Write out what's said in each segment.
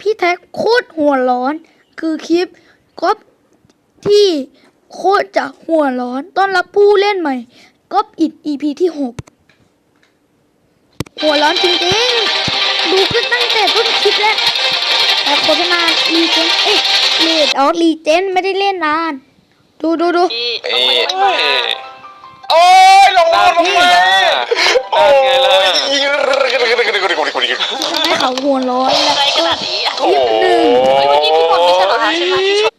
พี่แท็กโคตรหัวร้อน คือคลิปก๊อปที่โคตรจะหัวร้อนต้อนรับผู้เล่นใหม่ก๊อปอิด EP ที่หกหัวร้อนจริงๆ ดูขึ้นตั้งแต่ต้นคลิปแล้วแต่โฆษณารีเจนเอ๊ะเลดออรีเจนไม่ได้เล่นนาน ดูดูดูพี่เอ้ยต้องไปโอ้ยลงมาลงมาโอ้โอ้ย ย ให้เขาหัวร้อนแล้ว อะไรข ก็ นาดนี้อะ โอ้โห เฮ้ยเมื่อกี้พี่บอลไม่ใช่เหรอคะใช่ไหมที่ชน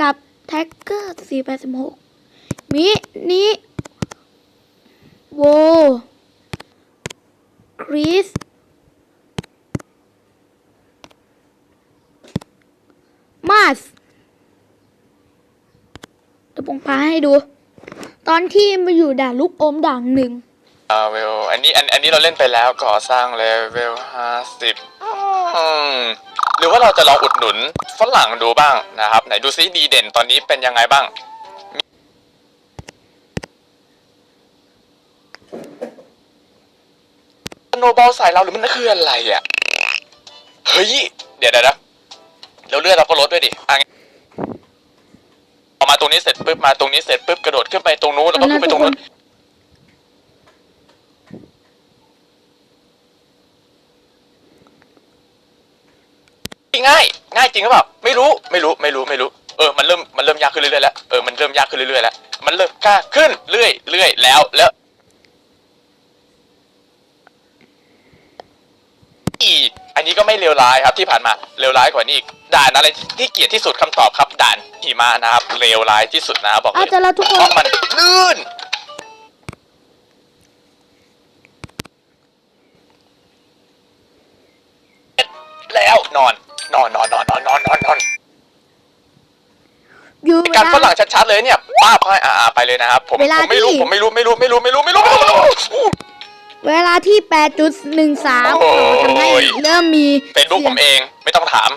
กับแท็กเกอร์486มินิโวคริสมาสเดี๋ยวผมพาให้ดู ตอนที่มาอยู่ด่านลูกอมด่านหนึ่งอ่าเวลอันนี้อันอันนี้เราเล่นไปแล้วก่อสร้างเลเวลห้าสิบ หรือว่าเราจะลองอุดหนุนฝรั่งดูบ้างนะครับ ไหนดูซิดีเด่นตอนนี้เป็นยังไงบ้างโนบอลใส่เราหรือมันคืออะไรอะ เฮ้ย เดี๋ยวเดี๋ยวนะแล้วเลือดเราก็ลดด้วยดิอะออกมาตรงนี้เสร็จปุ๊บมาตรงนี้เสร็จปุ๊บกระโดดขึ้นไปตรงนู้นแล้วก็ขึ้นไปตรงนู้น ง่าย ง่ายจริงหรือเปล่าไม่รู้ไม่รู้ไม่รู้ไม่รู้เออมันเริ่มมันเริ่มยากขึ้นเรื่อยๆแล้วเออมันเริ่มยากขึ้นเรื่อยๆแล้วมันเริ่มกล้าขึ้นเรื่อยเรื่อยแล้วแล้วอีกอันนี้ก็ไม่เลวร้ายครับที่ผ่านมาเลวร้ายกว่านี้อีกด่านอะไรที่เกลียดที่สุดคำตอบครับด่านหิมะนะครับเลวร้ายที่สุดนะครับบอกเลอาจยจะละทุกคเพนราะมันลื่นแล้วนอน นอนนอนนอนนอนนอนนอนนอนอยู่เวการลาฝรั่งชัดๆเลยเนี่ยป้าบให้อ่าๆไปเลยนะครับผมเวลาผมไม่รู้ที่ผมไม่รู้ไม่รู้ไม่รู้ไม่รู้ไม่รู้ไม่รู้ไม่รู้เวลาที่ 8.13โอ้ยทำให้เริ่มมีเฟซบุ๊กผมเองไม่ต้องถาม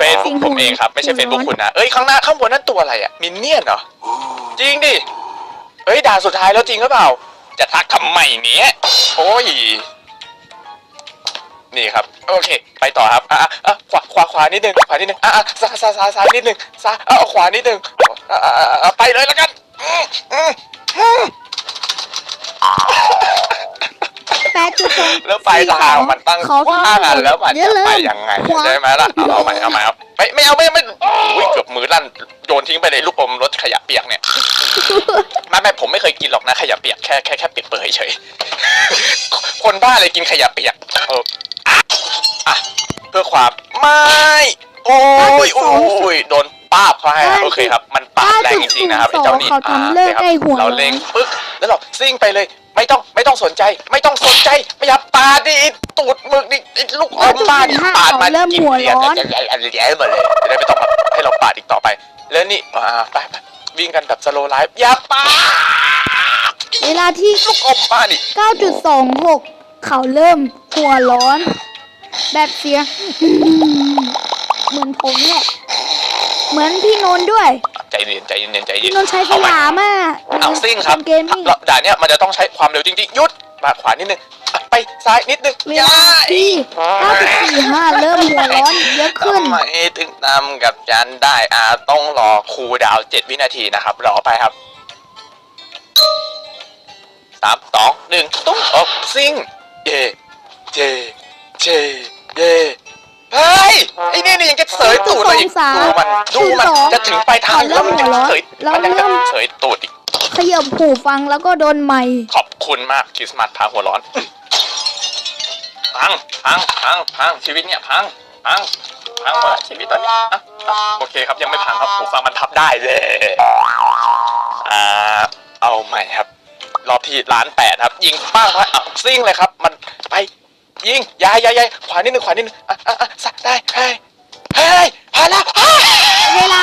เฟซบุ๊กผมเองครับ ไม่ใช่เฟซบุ๊กคุณนะเอ้ยข้างหน้าข้างบนนั่นตัวอะไรอะมินเนี่ยนเหรอจริงดิเฮ้ยด่านสุดท้ายแล้วจริงหรือเปล่า จะทักทำไมเนี้ยโอ้ย นี่ครับ โอเค ไปต่อครับอะอะอะขวาขวาขวานิดนึงขวานิดนึงอะอะซ้ายซ้ายซ้ายซ้ายนิดนึงซ้ายอะเอาขวานิดนึงอะอะอะอะไปเลยแล้วกันอืมอืมอืม8.2แล้วปลายทางมันตั้งเขากว้างอะแล้วมันเดี๋ยวจะเริ่ไปมยังไงขวาใช่ไหมล่ะเอาเอาใหม่เอาใหม่เอาไม่ไม่เอาไม่ไม่อุ้ยเกือบมือลั่นโยนทิ้งไปในลูกอมรถขยะเปียกเนี่ยไม่ไม่ผมไม่เคยกินหรอกนะขยะเปียกแค่แค่แค่เปียกเปื่อยเฉยคนบ้าเลยกินขยะเปียกเออ อะอะเพื่อความไม่โอ้ยโอ้ยโดนป้าบเขาให้อะโอเคครับ มันปาดแรงจริงๆนะครับไอ้เจ้านี่เขาทำเลิกอะได้หัวเราเล็งปึ๊กแล้วเราซิ่งไปเลย ไม่ต้องไม่ต้องสนใจ ไม่ต้องสนใจไม่อยากปาดดิไอ้ตูดหมึกดิไอ้ลูกอมบ้านี่ปาดมาเริ่มกินหัวเลียดร้อนใหญ่ๆอันใหญ่ๆหมดเลยจะได้ไม่ต้องแบบให้เราปาดอีกต่อไป แล้วนี่อ่าไปไปวิ่งกันแบบสโลไลฟ์อย่าปาดเวลาที่ลูกอมบ้านี่9.26 เขาเริ่มหัวร้อน แบบเสียงเหมือนผมเนี่ย เหมือนพี่นนท์ด้วย ใจเย็นใจเย็นใจเย็พี่นนนท์ใช้สเอาใหม่ยามอะเอาซิ่งครับเกมมิ่งด่านเนี้ยมันจะต้องใช้ความเร็วจริงๆหยุดมาขวานิดนึงอะไปซ้ายนิดนึงเวลาที่9.45เริ่มหัวร้อนเยอะขึ้นทำไมถึงนำกับฉันได้อ่าต้องรอคูลดาวน์เจ็ดวินาทีนะครับ รอไปครับสามสองหนึ่งตุ้งอบซิง ไอ้นี่นี่ยังจะเสยตูดเลยอีกสองสามดูมันดูมันสองจะถึงปลายทางแล้วมันยังเสยเรามันยังเริ่จะม เสยตูดอีกขยับหูฟังแล้วก็โดนไมค์ขอบคุณมากคริสต์มาสพาหัวร้อนพังพังพังพังชีวิตเนี่ยพังพังพังหมดละชีวิตตอนนี้อะอะโอเคครับยังไม่พังครับหูฟังมันทับได้เลยอ่าเอาใหม่ครับ รอบที่ล้านแปดครับ ยิงป้างไปอะซิ่งเลยครับ มันไป ยิงยายยายยายขวานิดนึงขวานิดนึงอะอะอะสักได้เฮ้ยเฮ้ยผ่านแล้วเฮ้ยเวลา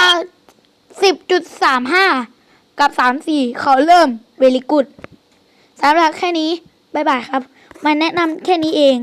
10.35 กับ 34 เขาเริ่มเวลิกุดสำหรับแค่นี้ บ๊ายบายครับ มาแนะนำแค่นี้เอง